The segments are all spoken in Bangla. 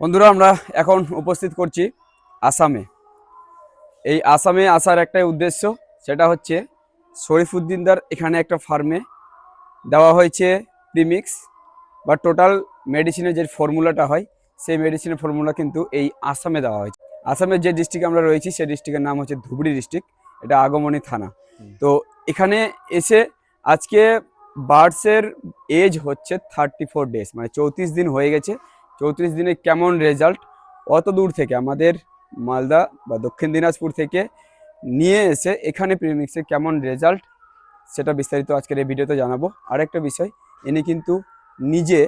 বন্ধুরা আমরা এখন উপস্থিত করছি আসামে। এই আসামে আসার একটাই উদ্দেশ্য সেটা হচ্ছে শরীফুদ্দিনদার এখানে একটা ফার্মে দেওয়া হয়েছে প্রিমিক্স বা টোটাল মেডিসিনের যে ফর্মুলাটা হয় সেই মেডিসিনের ফর্মুলা কিন্তু এই আসামে দেওয়া হয়েছে। আসামের যে ডিস্ট্রিক্টে আমরা রয়েছি সেই ডিস্ট্রিক্টের নাম হচ্ছে ধুবড়ি ডিস্ট্রিক্ট এটা আগমনী থানা। তো এখানে এসে আজকে বার্ডসের এজ হচ্ছে থার্টি ফোর ডেজ মানে চৌত্রিশ দিন হয়ে গেছে। চৌত্রিশ দিনে কেমন রেজাল্ট অত দূর থেকে, আমাদের মালদা বা দক্ষিণ দিনাজপুর থেকে নিয়ে এসে এখানে প্রিমিক্সে কেমন রেজাল্ট সেটা বিস্তারিত আজকের এই ভিডিওতে জানাব। আরেকটা বিষয়, ইনি কিন্তু নিজে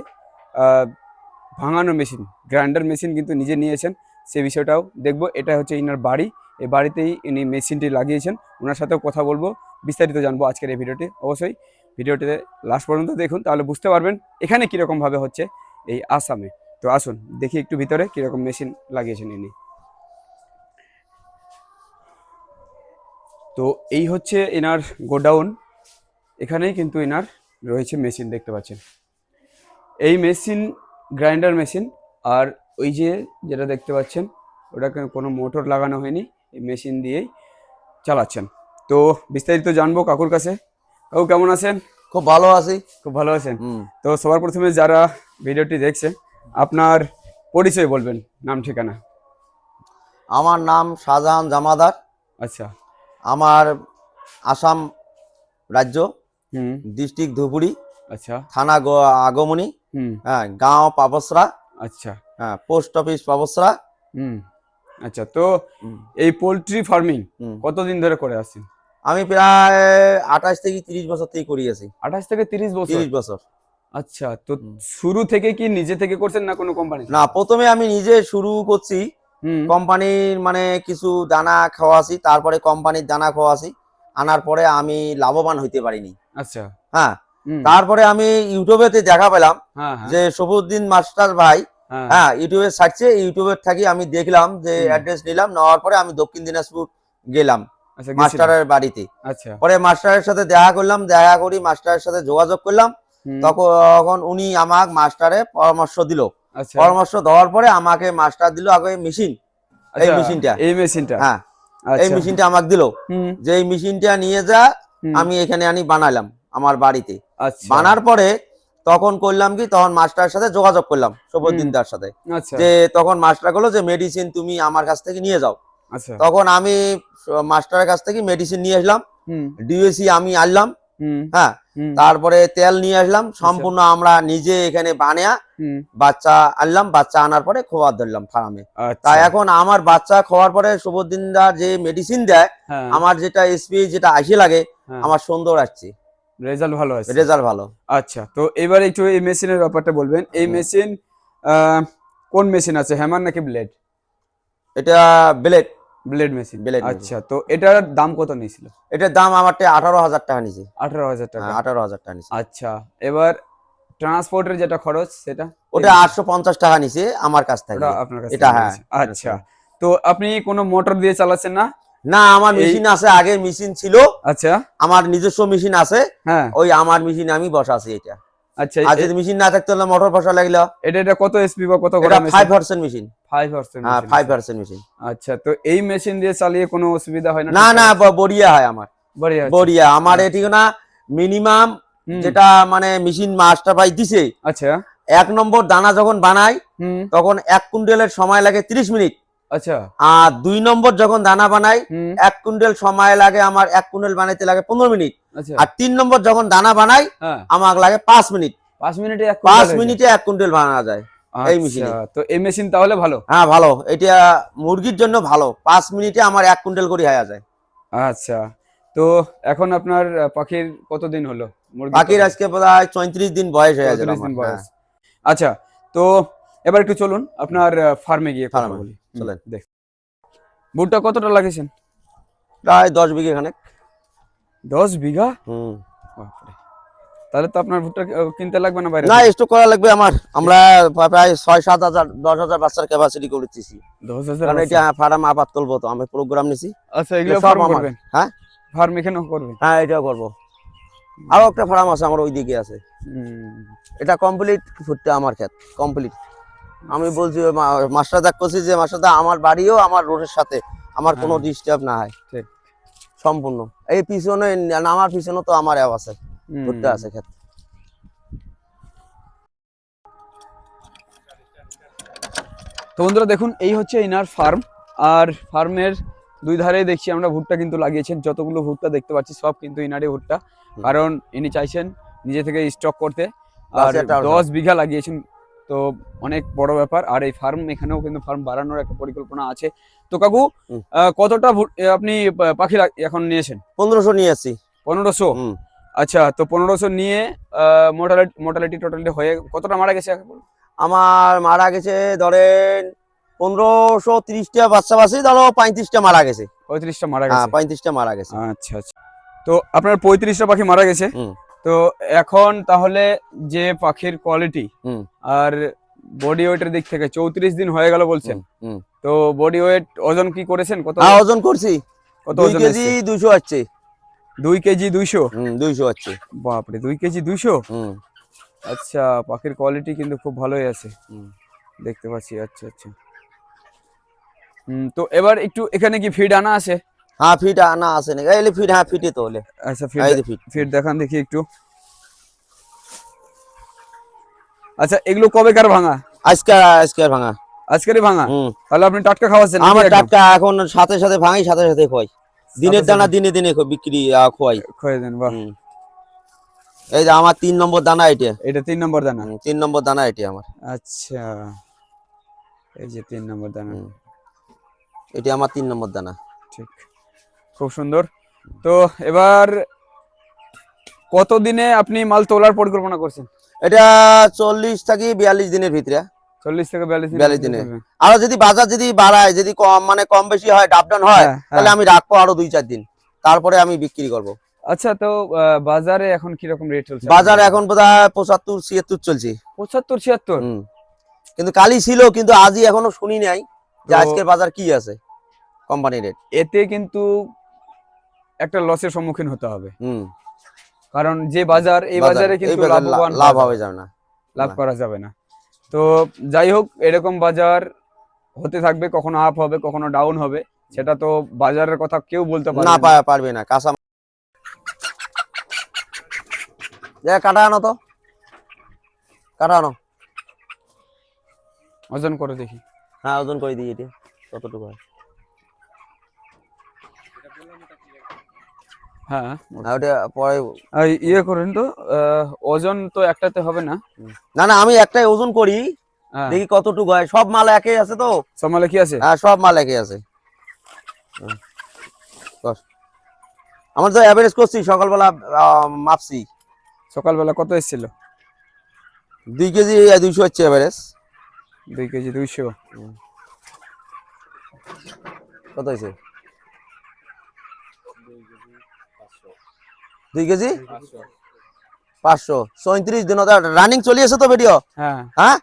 ভাঙানো মেশিন গ্রাইন্ডার মেশিন কিন্তু নিজে নিয়েছেন। সে বিষয়টাও দেখব। এটা হচ্ছে ইনার বাড়ি। এই বাড়িতেই ইনি মেশিনটি লাগিয়েছেন। ওনার সাথেও কথা বলব। বিস্তারিত জানব আজকের এই ভিডিওটি অবশ্যই ভিডিওটিতে লাস্ট পর্যন্ত দেখুন, তাহলে বুঝতে পারবেন এখানে কীরকমভাবে হচ্ছে এই আসামে। তো আসুন দেখি একটু ভিতরে কীরকম মেশিন লাগিয়েছেন ইনি। তো এই হচ্ছে এনার গোডাউন এখানেই কিন্তু এনার রয়েছে মেশিন দেখতে পাচ্ছেন। এই মেশিন গ্রাইন্ডার মেশিন আর ওই যে যেটা দেখতে পাচ্ছেন ওটাকে কোনো মোটর লাগানো হয়নি এই মেশিন দিয়েই চালাচ্ছেন। তো বিস্তারিত জানব কাকুর কাছে। কাকু কেমন আছেন? খুব ভালো আছি। খুব ভালো আছেন? তো সবার প্রথমে যারা ভিডিওটি দেখছে আপনার পরিচয় বলবেন নাম ঠিকানা। আমার নাম শাহজাহান জামাদার। আচ্ছা। আমার আসাম রাজ্য হুম। ডিস্ট্রিক্ট ধুবুরি আচ্ছা। থানা আগমনী হুম। হ্যাঁ গাঁও পাবসরা আচ্ছা। হ্যাঁ পোস্ট অফিস পাবসরা। হুম। আচ্ছা তো এই পোলট্রি ফার্মিং। কতদিন ধরে করে আসছেন? আমি প্রায় আঠাশ থেকে তিরিশ বছর থেকে করিয়েছি আঠাশ থেকে তিরিশ বছর? তিরিশ বছর। আচ্ছা তো শুরু থেকে কি নিজে থেকে করছেন না কোনো কোম্পানি না প্রথমে আমি নিজে শুরু করছি। কোম্পানির মানে কিছু দানা খাওয়াছি তারপরে কোম্পানির দানা খাওয়াছি। আনার পরে আমি লাভবান হইতে পারিনি। আচ্ছা। হ্যাঁ তারপরে আমি ইউটিউবেতে দেখা পেলাম হ্যাঁ হ্যাঁ। যে সবুদ্দিন মাস্টার ভাই হ্যাঁ। ইউটিউবে সার্চে ইউটিউবের থাকি আমি দেখলাম যে। অ্যাড্রেস নিলাম নেওয়ার পরে আমি দক্ষিণ দিনাজপুর গেলাম আচ্ছা মাস্টারের বাড়িতে। আচ্ছা। পরে মাস্টারের সাথে দেখা করলাম দেখা করি মাস্টারের সাথে যোগাযোগ করলাম তখন উনি আমাকে মাস্টারে পরামর্শ দিল। আচ্ছা। পরামর্শ দেওয়ার পরে আমাকে মাস্টার দিল আগে মেশিন এই আচ্ছা, মেশিনটা। এই মেশিনটা। হ্যাঁ এই আচ্ছা, মেশিনটা আমাকে দিল। যে এই মেশিনটা নিয়ে যা আমি এখানে আনি বানালাম আমার বাড়িতে। বানার পরে তখন করলাম কি তখন মাস্টারের সাথে যোগাযোগ করলাম সবুদ্দিন দার সাথে। যে তখন মাস্টার বলল যে মেডিসিন তুমি আমার কাছ থেকে নিয়ে যাও। তখন আমি মাস্টারের কাছ থেকে মেডিসিন নিয়ে আসলাম ডিএসি আমি আনলাম। হ্যাঁ তারপরে তেল নিয়ে আসলাম সম্পূর্ণ আমরা নিজে এখানে বানিয়া বাচ্চা আনলাম বাচ্চা আনার পরে খোয়ার ধরলাম ফার্মে। আচ্ছা। তা এখন আমার বাচ্চা খাওয়ার পরে শুভদিন দা যে মেডিসিন দেয় হ্যাঁ। আমার যেটা এসপি যেটা আসি লাগে হ্যাঁ, আমার সুন্দর আসছে। রেজাল্ট ভালো আছে রেজাল্ট ভালো। আচ্ছা তো এবার একটু এই মেশিনের ব্যাপারটা বলবেন। এই। মেশিন কোন মেশিন আছে? হ্যামার নাকি ব্লেড এটা ব্লেড ব্লেড মেশিন machine। আচ্ছা তো এটার দাম কত নিয়েছিল? এটার দাম আমারটা আঠারো হাজার টাকা নিছে আঠারো হাজার টাকা। হ্যাঁ, আঠারো হাজার টাকা নিছে আচ্ছা এবার ট্রান্সপোর্টের যেটা খরচ সেটা? ওটা আটশো পঞ্চাশ টাকা নিছে আমার কাছ থেকে। আপনার কাছে এটা হ্যাঁ, আচ্ছা তো আপনি কোনো মোটর দিয়ে চালাচ্ছেন না? না আমার মেশিন আছে আগে মেশিন ছিল। আচ্ছা। আমার নিজস্ব মেশিন আছে। হ্যাঁ। ওই আমার মেশিন আমি বসাছি এটা। আচ্ছা আর যদি মেশিন না থাকতো তাহলে মোটর বসা লাগল। এটা এটা কত এসপি বা কত এটা গরম five percent machine five percent হ্যাঁ ফাইভ পার্সেন্ট মেশিন আচ্ছা। তো এই মেশিন দিয়ে চালিয়ে কোনো অসুবিধা হয় না? না না বড়িয়া হয় আমার। বড়িয়া বড়িয়া। আমার এটি না মিনিমাম যেটা মানে মেশিন মাস্টার ভাই দিছে আচ্ছা। এক নম্বর দানা যখন বানাই তখন এক কুইন্টালের সময় লাগে তিরিশ মিনিট। আচ্ছা। আর দুই নম্বর যখন দানা বানাই এক কুইন্টাল সময় লাগে আমার এক কুইন্টাল বানাইতে লাগে পনেরো মিনিট। আচ্ছা। আর তিন নম্বর যখন দানা বানাই হ্যাঁ। আমার লাগে পাঁচ মিনিট। পাঁচ মিনিটে এক পাঁচ হয়ে মিনিটে এক কুইন্টাল বানানো যায়। এই আচ্ছা, মেশিনে। তো এই মেশিন তাহলে ভালো? হ্যাঁ ভালো। এটা মুরগির জন্য ভালো। পাঁচ মিনিটে আমার এক কুইন্টাল করে হয়ে যায়। আচ্ছা তো এখন আপনার পাখির কতদিন হলো? বাকির আজকে প্রায় চৌত্রিশ দিন বয়স হয়ে যাবে বয়স। আচ্ছা তো এবার একটু চলুন আপনার ফার্মে গিয়ে কথা বলি। চলেন। দেখ। ভুট্টা কতটা লাগিয়েছেন? প্রায় দশ বিঘে খানেক। দশ বিঘা? হুম। তাহলে তো আপনার ভুট্টা কিনতে লাগবে না বাইরে? না স্টক করা লাগবে আমার। আমরা প্রায় ছয় সাত হাজার দশ হাজার বাচ্চার ক্যাপাসিটি করেছি দশ হাজার কারণ এটা ফার্ম তো আমি প্রোগ্রাম নিছি। আচ্ছা এগুলো সব আমার। হ্যাঁ? ফার্ম এখানেও হ্যাঁ এটাও করব। আরও একটা ফার্ম আছে আমার ওই দিকে আছে এটা কমপ্লিট ফুটতে আমার ক্ষেত কমপ্লিট আমি বলছি মাস্টার মাস্টারদা করছি যে মাস্টারদা আমার বাড়িও আমার রোডের সাথে। আমার কোনো হ্যাঁ। ডিস্টার্ব না হয়। ঠিক। সম্পূর্ণ। এই পিছনে নামার পিছনে তো আমার অ্যাব আছে। ঘুরতে আছে ক্ষেত। তো বন্ধুরা দেখুন এই হচ্ছে ইনার ফার্ম আর ফার্মের দুই ধারে দেখছি আমরা ভুট্টা কিন্তু লাগিয়েছেন। যতগুলো ভুট্টা দেখতে পাচ্ছি সব কিন্তু ইনারে ভুট্টা। কারণ ইনি চাইছেন নিজে থেকে স্টক করতে। আর দশ বিঘা লাগিয়েছেন তো অনেক বড় ব্যাপার। আর এই ফার্ম এখানেও কিন্তু ফার্ম বাড়ানোর একটা পরিকল্পনা আছে। তো কাকু কতটা আপনি পাখি এখন নিয়েছেন? পনেরোশো নিয়ে আসছি পনেরোশো। আচ্ছা তো পনেরোশো নিয়ে মোটালিটি মোটালিটি টোটালিটি হয়ে কতটা মারা গেছে আমার মারা গেছে ধরেন পনেরোশো তিরিশটা বাচ্চা বাচ্চি ধরো পঁয়ত্রিশটা মারা গেছে। পঁয়ত্রিশটা মারা হ্যাঁ গেছে পঁয়ত্রিশটা মারা গেছে। আচ্ছা আচ্ছা। তো আপনার পঁয়ত্রিশটা পাখি মারা গেছে। তো এখন তাহলে যে পাখির কোয়ালিটি। আর বডি ওয়েটের দিক থেকে চৌত্রিশ দিন হয়ে গেল বলছেন। হুম। তো বডি ওয়েট ওজন কি করেছেন? কত হ্যাঁ ওজন? করছি। কত ওজন কেজি দুশো আছে দুই কেজি দুইশো? হুম দুইশো আছে বাপরে দুই কেজি দুইশো? হুম। আচ্ছা পাখির কোয়ালিটি কিন্তু খুব ভালোই আছে। দেখতে পাচ্ছি আচ্ছা আচ্ছা। হুম, তো এবার একটু এখানে কি ফিড আনা আছে? হ্যাঁ ফিট আনা আছে নাকি? এলে ফিট হ্যাঁ ফিটে তো আচ্ছা হ্যাঁ, যে ফিট দেখান দেখি একটু। আচ্ছা এগুলো কবেকার ভাঙা? আজকে আজকে ভাঙা। আজকেরই ভাঙা? তাহলে আপনি টাটকা খাওয়াচ্ছেন আমার টাটকা এখন সাথে সাথে ভাঙি সাথে সাথে খোয়াই। দিনের দানা দিনে দিনে বিক্রি খোয়াই। খোয়াই দেন বাহ। এই যে আমার তিন নম্বর দানা এটা। এটা তিন নম্বর দানা? তিন নম্বর দানা এটি আমার। আচ্ছা। এই যে তিন নম্বর দানা। এটি আমার তিন নম্বর দানা। ঠিক। খুব সুন্দর। তো এবার কতদিনে আপনি মাল তোলার পরিকল্পনা করছেন? এটা চল্লিশ থেকে বিয়াল্লিশ দিনের ভিতরে। চল্লিশ থেকে বিয়াল্লিশ দিনে। আরও যদি বাজার যদি বাড়ায় যদি কম মানে কম বেশি হয় হয় তাহলে আমি রাখব আরও দুই চার দিন। তারপরে আমি বিক্রি করব। আচ্ছা তো বাজারে এখন কীরকম রেট চলছে? বাজার এখন বোধ হয় পঁচাত্তর ছিয়াত্তর চলছে। পঁচাত্তর ছিয়াত্তর? কিন্তু কালই ছিল কিন্তু আজই এখনও শুনি নাই যে আজকের বাজার কি আছে কোম্পানি রেট এতে কিন্তু একটা লসের সম্মুখীন হতে হবে। কারণ যে বাজার এই বাজারে কিন্তু লাভবান লাভ হবে যাবে না। লাভ করা যাবে না। তো যাই হোক এরকম বাজার হতে থাকবে কখনো আপ হবে কখনো ডাউন হবে সেটা তো বাজারের কথা কেউ বলতে পারবে না না। পারবে না। কাঁচা যা কাটা আনো তো। কাটা আনো। ওজন করে দেখি। হ্যাঁ ওজন করে দিই এটা। কতটুকু হয়? হ্যাঁ। ওটা পরে ইয়ে করেন তো ওজন তো একটাতে হবে না। না না আমি একটাই ওজন করি। হ্যাঁ। দেখি কতটুকু হয়। সব মাল একই আছে তো? সমালে কি আছে? হ্যাঁ সব মাল একই আছে। আমার তো অ্যাভারেজ করছি সকালবেলা মাপছি। সকালবেলা কত এসেছিল? দুই কেজি দুইশো হচ্ছে অ্যাভারেজ দুই কেজি দুইশো। কত হয়েছে? দুই কেজি? পাঁচশো। চৌত্রিশ দিন রানিং চলি আছে তো ভিডিও হ্যাঁ। হ্যাঁ?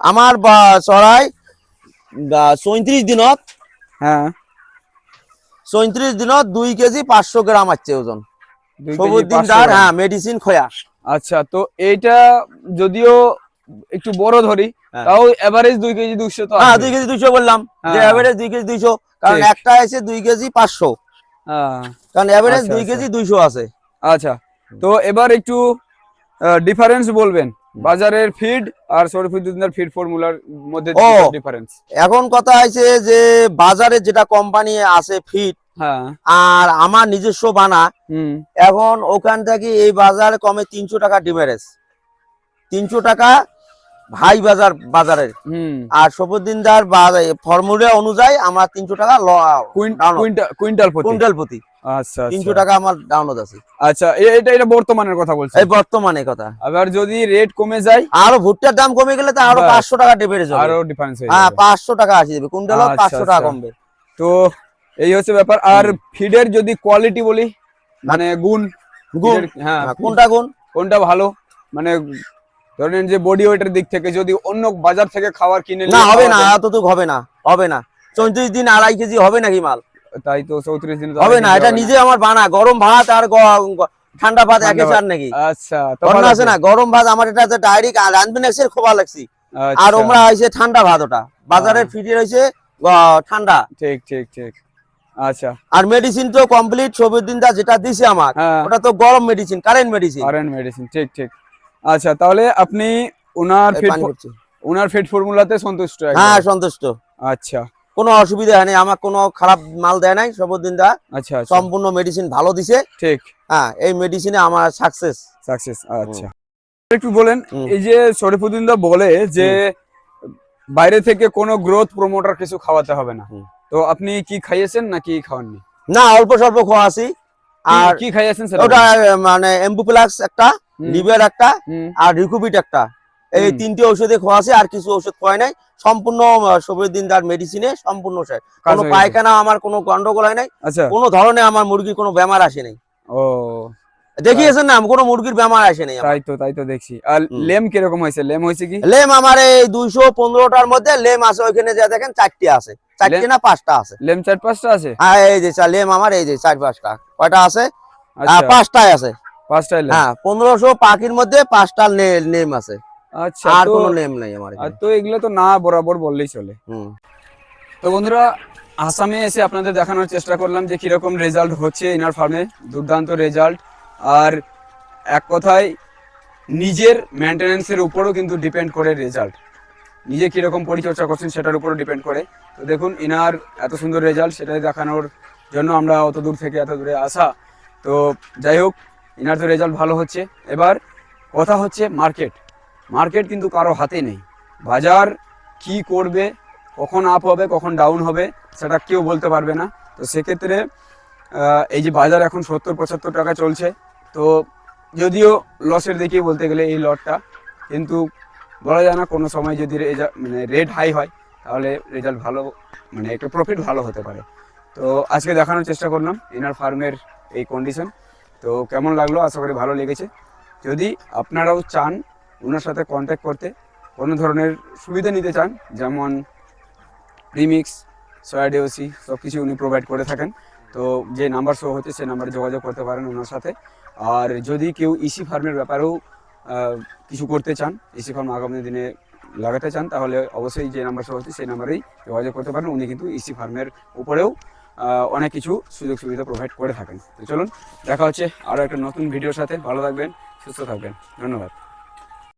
আমার চড়াই চৌত্রিশ দিনত হ্যাঁ। চৌত্রিশ দিনত দুই কেজি পাঁচশো গ্রাম আছে ওজন। দুই কেজি সবুদ্দিন 500 দার গ্রাম। হ্যাঁ মেডিসিন খোয়া। আচ্ছা তো এইটা যদিও একটু বড় ধরি হ্যাঁ। তাও এভারেজ দুই কেজি দুইশো তো হ্যাঁ দুই কেজি দুইশো বললাম। যে হ্যাঁ। অ্যাভারেজ দুই কেজি দুইশো কারণ একটা আছে দুই কেজি পাঁচশো। কারণ অ্যাভারেজ আচ্ছা, দুই আচ্ছা। কেজি দুইশো আছে। আচ্ছা তো এবার একটু ডিফারেন্স বলবেন। বাজারের ফিড আর শরীফুদ্দিনের ফিড ফর্মুলার মধ্যে ডিফারেন্স এখন কথা আছে যে বাজারে যেটা কোম্পানি আছে ফিট হ্যাঁ। আর আমার নিজস্ব বানা এখন ওখান থেকে এই বাজার কমে তিনশো টাকা ডিফারেন্স তিনশো টাকা ভাই বাজার বাজারের। আর সবুদ্দিনদার ফর্মুলা অনুযায়ী আমরা তিনশো টাকা কুইন্টাল প্রতি। আচ্ছা তিনশো আচ্ছা টাকা আমার ডাউনলোড আছে। আচ্ছা এটা এটা বর্তমানের কথা বলছি এই বর্তমানে কথা। আবার যদি রেট কমে যায়? আরও ভুট্টার দাম কমে গেলে তো আরও বাস। পাঁচশো টাকা ডিফারেন্স হবে আরও ডিফারেন্স হয়ে হ্যাঁ যাবে। পাঁচশো টাকা আসি দেবে কুইন্টাল আচ্ছা, পাঁচশো টাকা আচ্ছা। কমবে। তো এই হচ্ছে ব্যাপার। আর ফিডের যদি কোয়ালিটি বলি মানে গুণ গুণ। হ্যাঁ হ্যাঁ, কোনটা গুণ? কোনটা ভালো? মানে ধরেন যে বডি ওয়েটের দিক থেকে যদি অন্য বাজার থেকে খাবার কিনে না হবে না এতটুকু হবে না হবে না। চৌত্রিশ দিন আড়াই কেজি হবে নাকি মাল? তাই তো চৌত্রিশ দিন হবে না এটা নিজে আমার বানা গরম ভাত আর ঠান্ডা ভাত ঠান্ডা একে চার নাকি? আচ্ছা আছে না? গরম ভাত আমার এটা ডাইরেক্ট রাঁধবেন এসে খোবা লাগছি। আর আচ্ছা, ওমরা হয়েছে ঠান্ডা ভাত ওটা। বাজারের আহ। ফিডি রয়েছে ঠান্ডা। ঠিক ঠিক ঠিক। আচ্ছা। আর মেডিসিন তো কমপ্লিট সবিউদ্দিন দা যেটা দিছে আমার হ্যাঁ। ওটা তো গরম medicine current medicine RN medicine ঠিক ঠিক। আচ্ছা তাহলে আপনি ওনার ফিট ওনার ফিট ফর্মুলাতে সন্তুষ্ট হ্যাঁ সন্তুষ্ট। আচ্ছা। কোনো অসুবিধা হয়নি আমার কোনো খারাপ মাল দেয় নাই সবুদ্দিন দা আচ্ছা আচ্ছা। সম্পূর্ণ মেডিসিন ভালো দিছে। ঠিক। হ্যাঁ এই মেডিসিনে আমার সাকসেস সাকসেস আচ্ছা। একটু বলেন এই যে শরীফুদ্দিন দা বলে যে বাইরে থেকে কোনো গ্রোথ প্রমোটার কিছু খাওয়াতে হবে না। তো আপনি কি খাইয়েছেন নাকি খাওয়াননি? না অল্প স্বল্প খোয়া আছি আর কি খাইয়েছেন ওটা মানে এম্বুপ্লাক্স একটা লিভার একটা আর রিকুবিট একটা। এই। তিনটে ওষুধে খোয়া আছে আর কিছু ওষুধ খোয়াই নাই। সম্পূর্ণ সবিউদ্দিন তার মেডিসিনে সম্পূর্ণ শেষ। কোনো পায়খানা আমার কোনো গন্ডগোল হয় নাই। আচ্ছা। কোনো ধরনের আমার মুরগির কোনো বেমার আসে নাই। ও দেখিয়েছেন না কোনো মুরগির বেমার আসে নাই তাই তো তাই তো দেখছি। আর লেম কীরকম হয়েছে? লেম হয়েছে কি? লেম আমার এই দুইশো পনেরোটার মধ্যে লেম আছে ওইখানে যা দেখেন চারটি আছে। চারটি না পাঁচটা আছে। লেম চার পাঁচটা আছে? হ্যাঁ এই যে লেম আমার এই যে চার পাঁচটা। কয়টা আছে? আচ্ছা। পাঁচটায় আছে। পাঁচটা হ্যাঁ পনেরোশো পাখির মধ্যে পাঁচটা নেম আছে। আচ্ছা আর কোনো নেম নেই আমার আর তো এগুলো তো না বরাবর বললেই চলে। হুম। তো বন্ধুরা আসামে এসে আপনাদের দেখানোর চেষ্টা করলাম যে কীরকম রেজাল্ট হচ্ছে ইনার ফার্মে দুর্দান্ত রেজাল্ট আর এক কথায় নিজের মেনটেনেন্সের উপরও কিন্তু ডিপেন্ড করে রেজাল্ট নিজে কীরকম পরিচর্যা করছেন সেটার উপরও ডিপেন্ড করে। তো দেখুন ইনার এত সুন্দর রেজাল্ট সেটাই দেখানোর জন্য আমরা অত দূর থেকে এত দূরে আসা। তো যাই হোক ইনার তো রেজাল্ট ভালো হচ্ছে। এবার কথা হচ্ছে মার্কেট মার্কেট কিন্তু কারও হাতে নেই। বাজার কি করবে, কখন আপ হবে, কখন ডাউন হবে, সেটা কেউ বলতে পারবে না। তো সেক্ষেত্রে এই যে বাজার এখন সত্তর, পঁচাত্তর টাকা চলছে, তো যদিও লসের দিকেই বলতে গেলে এই লটটা কিন্তু বলা যায় না কোনো সময় যদি মানে রেট হাই হয়, তাহলে রেজাল্ট ভালো মানে একটু প্রফিট ভালো হতে পারে। তো আজকে দেখানোর চেষ্টা করলাম ইনার ফার্মের এই কন্ডিশন তো কেমন লাগল? আশা করি ভালো লেগেছে। যদি আপনারাও চান ওনার সাথে কন্ট্যাক্ট করতে কোনো ধরনের সুবিধা নিতে চান, যেমন প্রিমিক্স সয়াডিওসি সব কিছু উনি প্রোভাইড করে থাকেন। তো যে নাম্বার শো হচ্ছে সেই নাম্বারে যোগাযোগ করতে পারেন ওনার সাথে। আর যদি কেউ ইসি ফার্মের ব্যাপারেও কিছু করতে চান ইসি ফার্ম আগামী দিনে লাগাতে চান, তাহলে অবশ্যই যে নাম্বার শো হচ্ছে সেই নাম্বারেই যোগাযোগ করতে পারেন। উনি কিন্তু ইসি ফার্মের উপরেও অনেক কিছু সুযোগ সুবিধা প্রোভাইড করে থাকেন। তো চলুন, দেখা হচ্ছে আরও একটা নতুন ভিডিওর সাথে। ভালো থাকবেন, সুস্থ থাকবেন। ধন্যবাদ।